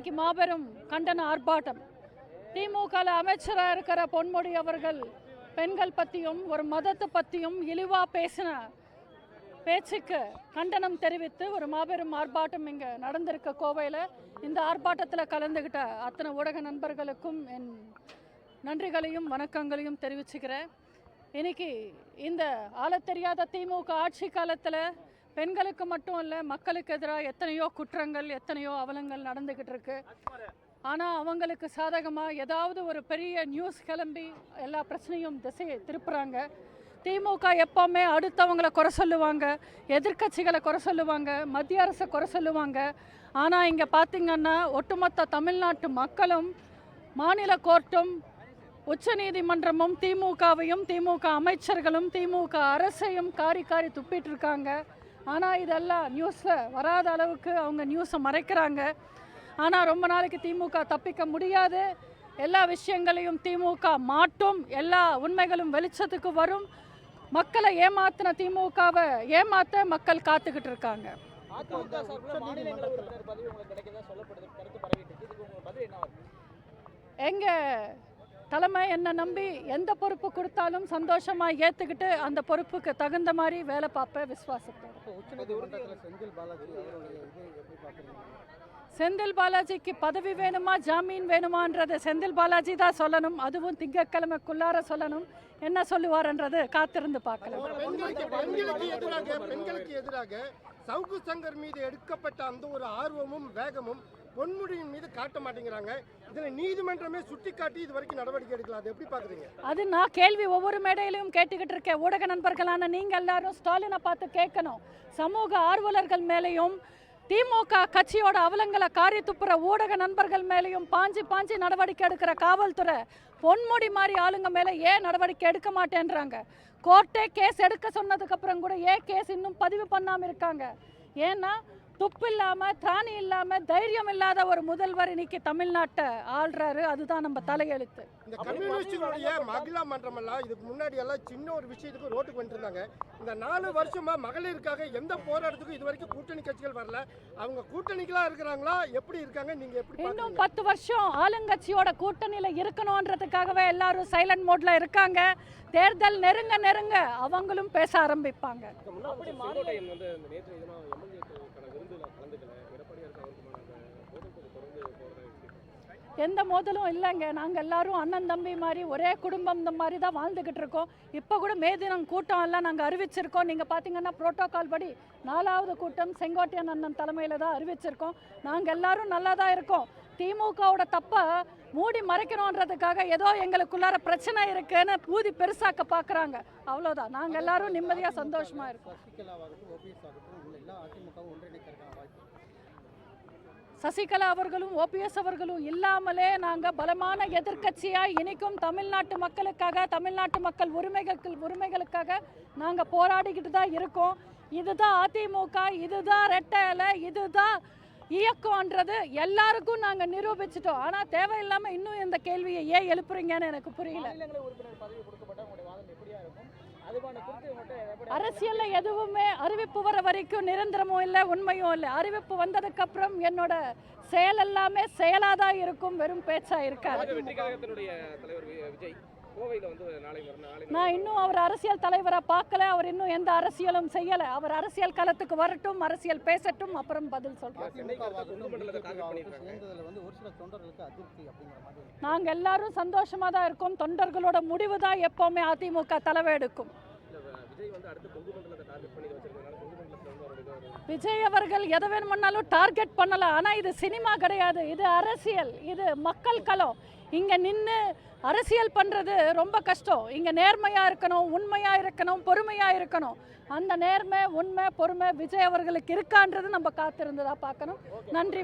இன்னைக்கு மாபெரும் கண்டன ஆர்ப்பாட்டம். திமுகவில் அமைச்சராக இருக்கிற பொன்முடி அவர்கள் பெண்கள் பற்றியும் ஒரு மதத்தை பற்றியும் இழிவாக பேசின பேச்சுக்கு கண்டனம் தெரிவித்து ஒரு மாபெரும் ஆர்ப்பாட்டம் இங்கே நடந்திருக்க கோவையில். இந்த ஆர்ப்பாட்டத்தில் கலந்துக்கிட்ட அத்தனை ஊடக நண்பர்களுக்கும் என் நன்றிகளையும் வணக்கங்களையும் தெரிவிச்சுக்கிறேன். இன்னைக்கு இந்த ஆளத் தெரியாத திமுக ஆட்சி காலத்தில் பெண்களுக்கு மட்டும் இல்லை மக்களுக்கு எதிராக எத்தனையோ குற்றங்கள் எத்தனையோ அவலங்கள் நடந்துக்கிட்டு இருக்கு. ஆனால் அவங்களுக்கு சாதகமாக ஏதாவது ஒரு பெரிய நியூஸ் கிளம்பி எல்லா பிரச்சனையும் திசையை திருப்புறாங்க. திமுக எப்போவுமே அடுத்தவங்களை குறை சொல்லுவாங்க எதிர்க்கட்சிகளை குறை சொல்லுவாங்க மத்திய அரசை குறை சொல்லுவாங்க. ஆனால் இங்கே பார்த்திங்கன்னா ஒட்டுமொத்த தமிழ்நாட்டு மக்களும் மாநில கோர்ட்டும் உச்சநீதிமன்றமும் திமுகவையும் திமுக அமைச்சர்களும் திமுக அரசையும் காரி காரி துப்பிட்டு இருக்காங்க. ஆனால் இதெல்லாம் நியூஸில் வராத அளவுக்கு அவங்க நியூஸை மறைக்கிறாங்க. ஆனால் ரொம்ப நாளைக்கு திமுக தப்பிக்க முடியாது. எல்லா விஷயங்களையும் திமுக மாட்டும். எல்லா உண்மைகளும் வெளிச்சத்துக்கு வரும். மக்களை ஏமாத்தின திமுகவை ஏமாத்த மக்கள் காத்துக்கிட்டு இருக்காங்க. அதிமுக தலைமை என்னை நம்பி எந்த பொறுப்பு கொடுத்தாலும் சந்தோஷமாக ஏற்றுக்கிட்டு அந்த பொறுப்புக்கு தகுந்த மாதிரி வேலை பார்ப்பேன் விசுவாசத்தோட செந்தில் பாலாஜிக்கு பதவி வேணுமா ஜாமீன் வேணுமான்றது செந்தில் பாலாஜி தான் சொல்லணும். அதுவும் திங்கட்கிழமைக்குள்ளார சொல்லணும். என்ன சொல்லுவார்ன்றது காத்திருந்து பார்க்கலாம். பெண்களுக்கு எதிராக பெண்களுக்கு எதிராக சவுக்கு சங்கர் மீது எடுக்கப்பட்ட அந்த ஒரு ஆர்வமும் வேகமும் பொன்முடியின் மீது காட்ட மாட்டேங்கிறாங்க. இதில் நீதிமன்றமே சுட்டி காட்டி இது வரைக்கும் நடவடிக்கை எடுக்கலாம் அது எப்படி பார்க்குறீங்க? அது நான் கேள்வி ஒவ்வொரு மேடையிலையும் கேட்டுக்கிட்டு இருக்கேன். ஊடக நண்பர்களான நீங்கள் எல்லாரும் ஸ்டாலினை பார்த்து கேட்கணும். சமூக ஆர்வலர்கள் மேலேயும் திமுக கட்சியோட அவலங்களை காரி துப்புற ஊடக நண்பர்கள் மேலேயும் பாஞ்சு பாஞ்சு நடவடிக்கை எடுக்கிற காவல்துறை பொன்முடி மாதிரி ஆளுங்க மேலே ஏன் நடவடிக்கை எடுக்க மாட்டேன்றாங்க? கோர்ட்டே கேஸ் எடுக்க சொன்னதுக்கப்புறம் கூட ஏன் கேஸ் இன்னும் பதிவு பண்ணாமல் இருக்காங்க? ஏன்னா துப்பு இல்லாமல் திராணி இல்லாமல் தைரியம் இல்லாத ஒரு முதல்வர் இன்னைக்கு தமிழ்நாட்டை ஆள்றாரு. அதுதான் நம்ம தலையெழுத்து. இந்த கம்யூனிஸ்டுகளுடைய மகிழா மன்றம் எல்லாம் இதுக்கு முன்னாடி எல்லாம் சின்ன ஒரு விஷயத்துக்கு ரோட்டுக்கு வந்துட்டு இருந்தாங்க இந்த நாலு வருஷமா மகளிருக்காக எந்த போராட்டத்துக்கும் இது வரைக்கும் கூட்டணி கட்சிகள் வரல. அவங்க கூட்டணிகளா இருக்கிறாங்களா? எப்படி இருக்காங்க? நீங்க எப்படி இன்னும் பத்து வருஷம் ஆளுங்கட்சியோட கூட்டணியில இருக்கணும்ன்றதுக்காகவே எல்லாரும் சைலண்ட் மோட்ல இருக்காங்க. தேர்தல் நெருங்க நெருங்க அவங்களும் பேச ஆரம்பிப்பாங்க. நேற்று எந்த மோதலும் இல்லைங்க. நாங்கள் எல்லாரும் அண்ணன் தம்பி மாதிரி ஒரே குடும்பம் இந்த மாதிரி தான் வாழ்ந்துக்கிட்டு இருக்கோம். இப்போ கூட மே தினம் கூட்டம் எல்லாம் நாங்கள் அறிவிச்சிருக்கோம். நீங்கள் பார்த்தீங்கன்னா புரோட்டோகால் படி நாலாவது கூட்டம் செங்கோட்டையன் அண்ணன் தலைமையில் தான் அறிவிச்சிருக்கோம். நாங்கள் எல்லாரும் நல்லா தான் இருக்கோம். திமுகவோட தப்பை மூடி மறைக்கணுன்றதுக்காக ஏதோ எங்களுக்குள்ளார பிரச்சனை இருக்குன்னு ஊதி பெருசாக்க பார்க்குறாங்க அவ்வளோதான் நாங்கள் எல்லாரும் நிம்மதியாக சந்தோஷமா இருக்கோம். சசிகலா அவர்களும் ஓபிஎஸ் அவர்களும் இல்லாமலே நாங்கள் பலமான எதிர்க்கட்சியாக இனிக்கும் தமிழ்நாட்டு மக்களுக்காக தமிழ்நாட்டு மக்கள் உரிமைகளுக்கு உரிமைகளுக்காக நாங்கள் போராடிக்கிட்டு தான் இருக்கோம். இதுதான் அதிமுக இதுதான் ரெட்டை இலை இதுதான் இயக்கம்ன்றது எல்லாருக்கும் நாங்கள் நிரூபிச்சிட்டோம். ஆனால் தேவையில்லாமல் இன்னும் இந்த கேள்வியை ஏன் எழுப்புறீங்கன்னு எனக்கு புரியல. அரசியல்ல எதுவுமே அறிவிப்பு வர வரைக்கும் நிரந்தரமும் இல்லை உண்மையும் இல்லை. அறிவிப்பு வந்ததுக்கு அப்புறம் என்னோட செயல் எல்லாமே செயலாக தான் இருக்கும் வெறும் பேச்சா இருக்காது. தலைவர் நான் இன்னும் அவர் அரசியல் தலைவராக பார்க்கல. அவர் இன்னும் எந்த அரசியலும் செய்யலை. அவர் அரசியல் களத்துக்கு வரட்டும் அரசியல் பேசட்டும் அப்புறம் பதில் சொல்றேன். அதிமுகவாகட்டும் மண்டலத்தை target பிஜேபி பண்ணியிருக்காங்க. சேர்ந்ததுல வந்து ஒரு சில தொண்டர்களுக்கு அதிருப்தி அப்படிங்கிற மாதிரி நாங்கள் எல்லாரும் சந்தோஷமாக தான் இருக்கோம். தொண்டர்களோட முடிவு தான் எப்போவுமே அதிமுக தலைவை எடுக்கும். விஜய் அவர்கள் எதை வேணுமன்னாலும் டார்கெட் பண்ணலாம். ஆனால் இது சினிமா கிடையாது. இது அரசியல். இது மக்கள் களம். இங்கே நின்று அரசியல் பண்ணுறது ரொம்ப கஷ்டம். இங்கே நேர்மையாக இருக்கணும் உண்மையாக இருக்கணும் பொறுமையாக இருக்கணும். அந்த நேர்மை உண்மை பொறுமை விஜய் அவர்களுக்கு இருக்கான்றது நம்ம காத்திருந்ததாக பார்க்கணும். நன்றி